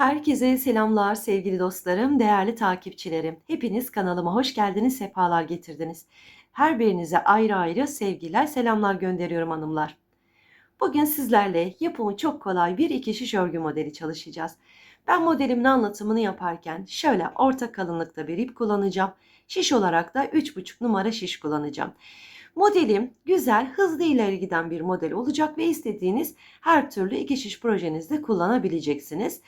Herkese selamlar sevgili dostlarım, değerli takipçilerim. Hepiniz kanalıma hoş geldiniz, sefalar getirdiniz. Her birinize ayrı ayrı sevgiler, selamlar gönderiyorum hanımlar. Bugün sizlerle yapımı çok kolay bir iki şiş örgü modeli çalışacağız. Ben modelimin anlatımını yaparken şöyle orta kalınlıkta bir ip kullanacağım. Şiş olarak da 3,5 numara şiş kullanacağım. Modelim güzel, hızlı ileri giden bir model olacak ve istediğiniz her türlü iki şiş projenizde kullanabileceksiniz.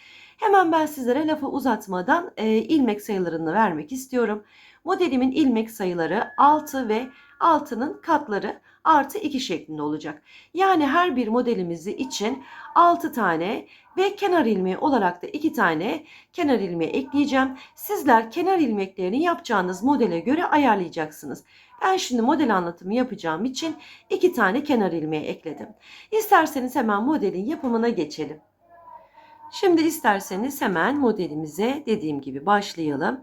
Hemen ben sizlere lafı uzatmadan e, ilmek sayılarını vermek istiyorum. Modelimin ilmek sayıları 6 ve 6'nın katları artı 2 şeklinde olacak. Yani her bir modelimizi için 6 tane ve kenar ilmeği olarak da 2 tane kenar ilmeği ekleyeceğim. Sizler kenar ilmeklerini yapacağınız modele göre ayarlayacaksınız. Ben şimdi model anlatımı yapacağım için 2 tane kenar ilmeği ekledim. İsterseniz hemen modelin yapımına geçelim. Şimdi isterseniz hemen modelimize dediğim gibi başlayalım.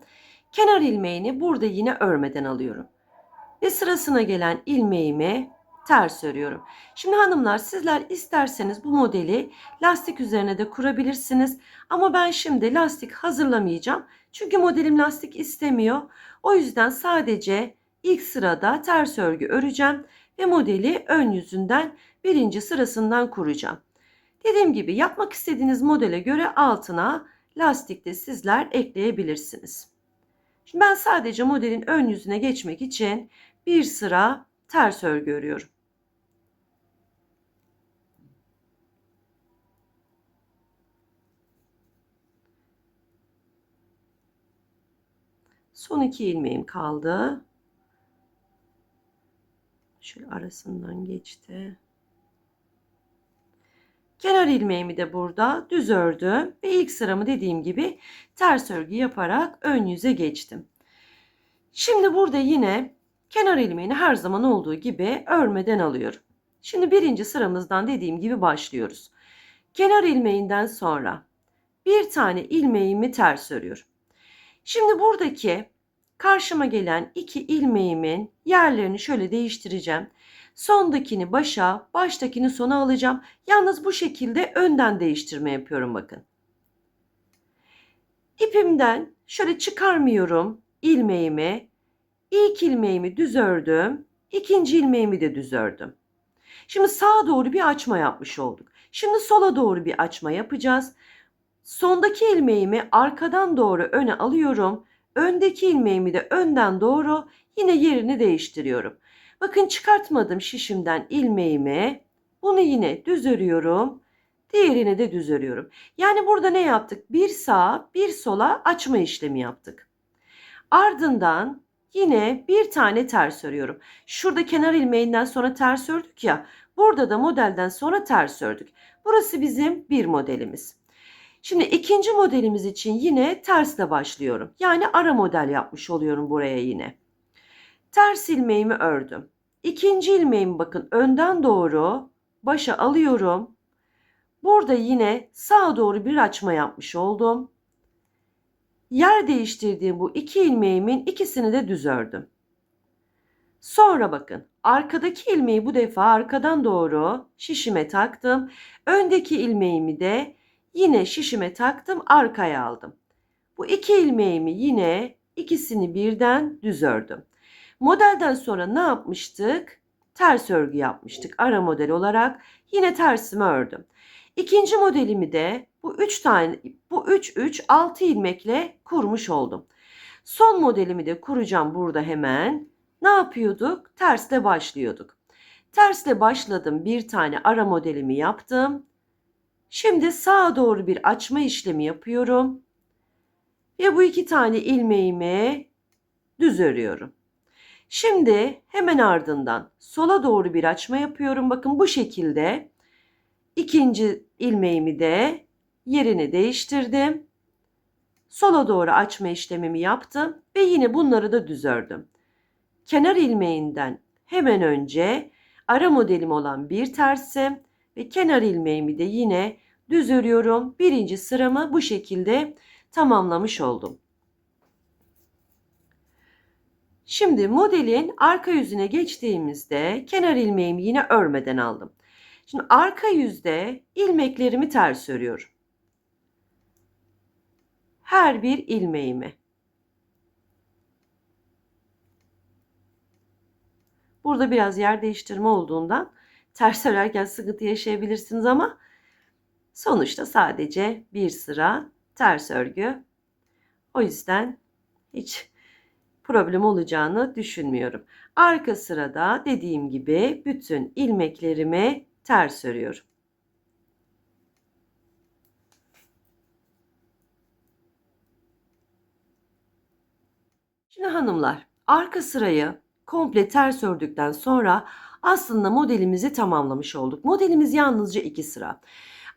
Kenar ilmeğini burada yine örmeden alıyorum. Ve sırasına gelen ilmeğimi ters örüyorum. Şimdi hanımlar sizler isterseniz bu modeli lastik üzerine de kurabilirsiniz. Ama ben şimdi lastik hazırlamayacağım. Çünkü modelim lastik istemiyor. O yüzden sadece ilk sırada ters örgü öreceğim ve modeli ön yüzünden birinci sırasından kuracağım. Dediğim gibi yapmak istediğiniz modele göre altına lastik de sizler ekleyebilirsiniz. Şimdi ben sadece modelin ön yüzüne geçmek için bir sıra ters örgü örüyorum. Son iki ilmeğim kaldı. Şöyle arasından geçti. Kenar ilmeğimi de burada düz ördüm ve ilk sıramı dediğim gibi ters örgü yaparak ön yüze geçtim. Şimdi burada yine kenar ilmeğini her zaman olduğu gibi örmeden alıyorum. Şimdi birinci sıramızdan dediğim gibi başlıyoruz. Kenar ilmeğinden sonra bir tane ilmeğimi ters örüyorum. Şimdi buradaki karşıma gelen iki ilmeğimin yerlerini şöyle değiştireceğim. Sondakini başa, baştakini sona alacağım. Yalnız bu şekilde önden değiştirme yapıyorum bakın. İpimden şöyle çıkarmıyorum ilmeğimi. İlk ilmeğimi düz ördüm. ikinci ilmeğimi de düz ördüm. Şimdi sağa doğru bir açma yapmış olduk. Şimdi sola doğru bir açma yapacağız. Sondaki ilmeğimi arkadan doğru öne alıyorum. Öndeki ilmeğimi de önden doğru yine yerini değiştiriyorum. Bakın çıkartmadım şişimden ilmeğimi. Bunu yine düz örüyorum. Diğerini de düz örüyorum. Yani burada ne yaptık? Bir sağa bir sola açma işlemi yaptık. Ardından yine bir tane ters örüyorum. Şurada kenar ilmeğinden sonra ters ördük ya. Burada da modelden sonra ters ördük. Burası bizim bir modelimiz. Şimdi ikinci modelimiz için yine tersle başlıyorum. Yani ara model yapmış oluyorum buraya yine. Ters ilmeğimi ördüm. İkinci ilmeğimi bakın önden doğru başa alıyorum. Burada yine sağa doğru bir açma yapmış oldum. Yer değiştirdiğim bu iki ilmeğimin ikisini de düz ördüm. Sonra bakın arkadaki ilmeği bu defa arkadan doğru şişime taktım. Öndeki ilmeğimi de yine şişime taktım arkaya aldım. Bu iki ilmeğimi yine ikisini birden düz ördüm. Modelden sonra ne yapmıştık? Ters örgü yapmıştık ara model olarak. Yine tersimi ördüm. İkinci modelimi de bu 3 tane bu 3 3 6 ilmekle kurmuş oldum. Son modelimi de kuracağım burada hemen. Ne yapıyorduk? Tersle başlıyorduk. Tersle başladım. Bir tane ara modelimi yaptım. Şimdi sağa doğru bir açma işlemi yapıyorum. Ve bu iki tane ilmeğimi düz örüyorum. Şimdi hemen ardından sola doğru bir açma yapıyorum. Bakın bu şekilde ikinci ilmeğimi de yerini değiştirdim. Sola doğru açma işlemimi yaptım ve yine bunları da düz ördüm. Kenar ilmeğinden hemen önce ara modelim olan bir tersim ve kenar ilmeğimi de yine düz örüyorum. Birinci sıramı bu şekilde tamamlamış oldum. Şimdi modelin arka yüzüne geçtiğimizde kenar ilmeğimi yine örmeden aldım. Şimdi arka yüzde ilmeklerimi ters örüyorum. her bir ilmeğimi. Burada biraz yer değiştirme olduğundan ters örerken sıkıntı yaşayabilirsiniz ama sonuçta sadece bir sıra ters örgü. O yüzden hiç problem olacağını düşünmüyorum. Arka sırada dediğim gibi bütün ilmeklerimi ters örüyorum. Şimdi hanımlar arka sırayı komple ters ördükten sonra aslında modelimizi tamamlamış olduk. Modelimiz yalnızca iki sıra.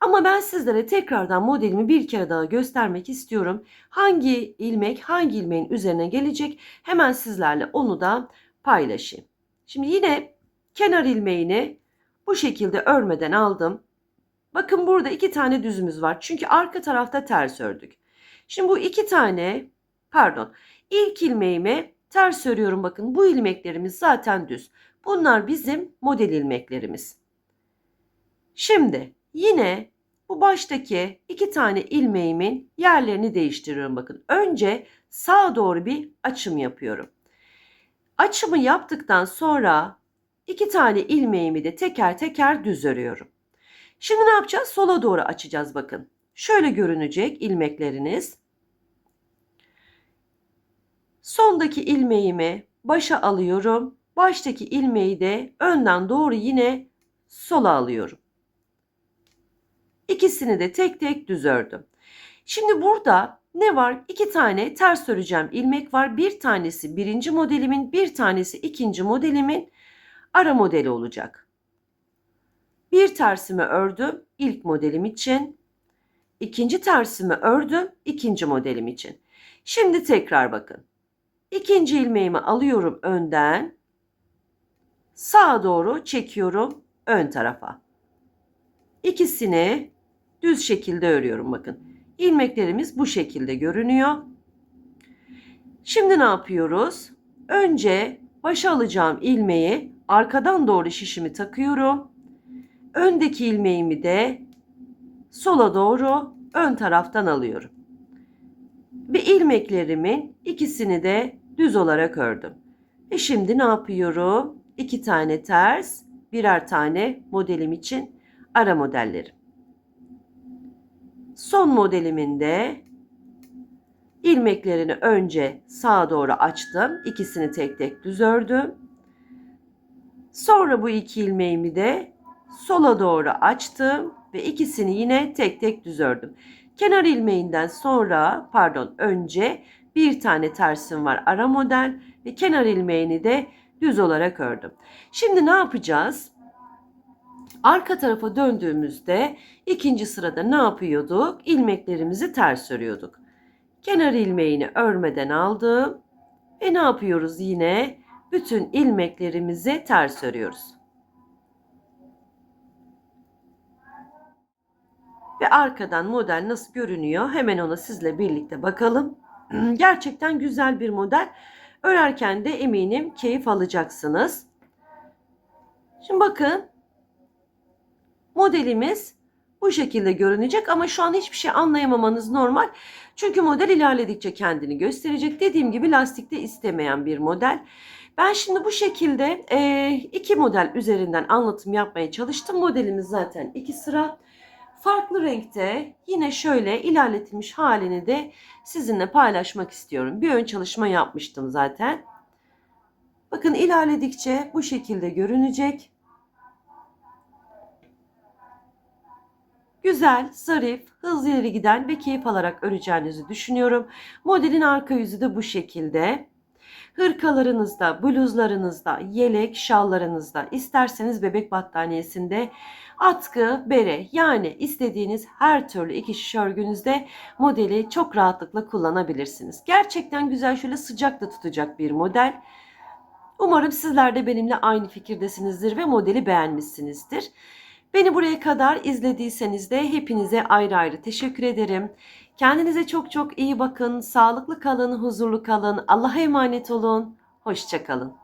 Ama ben sizlere tekrardan modelimi bir kere daha göstermek istiyorum. Hangi ilmek hangi ilmeğin üzerine gelecek hemen sizlerle onu da paylaşayım. Şimdi yine kenar ilmeğini bu şekilde örmeden aldım. Bakın burada iki tane düzümüz var. Çünkü arka tarafta ters ördük. Şimdi bu iki tane pardon ilk ilmeğimi ters örüyorum bakın. Bu ilmeklerimiz zaten düz. Bunlar bizim model ilmeklerimiz. Şimdi yine bu baştaki iki tane ilmeğimin yerlerini değiştiriyorum bakın. Önce sağa doğru bir açım yapıyorum. Açımı yaptıktan sonra iki tane ilmeğimi de teker teker düz örüyorum. Şimdi ne yapacağız? Sola doğru açacağız bakın. Şöyle görünecek ilmekleriniz. Sondaki ilmeğimi başa alıyorum. Baştaki ilmeği de önden doğru yine sola alıyorum. İkisini de tek tek düz ördüm. Şimdi burada ne var? İki tane ters öreceğim ilmek var. Bir tanesi birinci modelimin, bir tanesi ikinci modelimin ara modeli olacak. Bir tersimi ördüm ilk modelim için. İkinci tersimi ördüm ikinci modelim için. Şimdi tekrar bakın. İkinci ilmeğimi alıyorum önden. Sağa doğru çekiyorum ön tarafa. İkisini düz şekilde örüyorum bakın. İlmeklerimiz bu şekilde görünüyor. Şimdi ne yapıyoruz? Önce başa alacağım ilmeği arkadan doğru şişimi takıyorum. Öndeki ilmeğimi de sola doğru ön taraftan alıyorum. Ve ilmeklerimin ikisini de düz olarak ördüm. E şimdi ne yapıyorum? İki tane ters, birer tane modelim için ara modellerim. Son modelimin de ilmeklerini önce sağa doğru açtım. İkisini tek tek düz ördüm. Sonra bu iki ilmeğimi de sola doğru açtım ve ikisini yine tek tek düz ördüm. Kenar ilmeğinden sonra pardon önce bir tane tersim var ara model ve kenar ilmeğini de düz olarak ördüm. Şimdi ne yapacağız? Arka tarafa döndüğümüzde ikinci sırada ne yapıyorduk? İlmeklerimizi ters örüyorduk. Kenar ilmeğini örmeden aldım ve ne yapıyoruz yine? Bütün ilmeklerimizi ters örüyoruz. Ve arkadan model nasıl görünüyor? Hemen ona sizle birlikte bakalım. Gerçekten güzel bir model. Örerken de eminim keyif alacaksınız. Şimdi bakın modelimiz bu şekilde görünecek ama şu an hiçbir şey anlayamamanız normal. Çünkü model ilerledikçe kendini gösterecek. Dediğim gibi lastikte istemeyen bir model. Ben şimdi bu şekilde e, iki model üzerinden anlatım yapmaya çalıştım. Modelimiz zaten iki sıra. Farklı renkte yine şöyle ilerletilmiş halini de sizinle paylaşmak istiyorum. Bir ön çalışma yapmıştım zaten. Bakın ilerledikçe bu şekilde görünecek. Güzel, zarif, hızlı ileri giden ve keyif alarak öreceğinizi düşünüyorum. Modelin arka yüzü de bu şekilde. Hırkalarınızda, bluzlarınızda, yelek, şallarınızda, isterseniz bebek battaniyesinde, atkı, bere yani istediğiniz her türlü iki şiş örgünüzde modeli çok rahatlıkla kullanabilirsiniz. Gerçekten güzel şöyle sıcak da tutacak bir model. Umarım sizler de benimle aynı fikirdesinizdir ve modeli beğenmişsinizdir. Beni buraya kadar izlediyseniz de hepinize ayrı ayrı teşekkür ederim. Kendinize çok çok iyi bakın. Sağlıklı kalın, huzurlu kalın. Allah'a emanet olun. Hoşçakalın.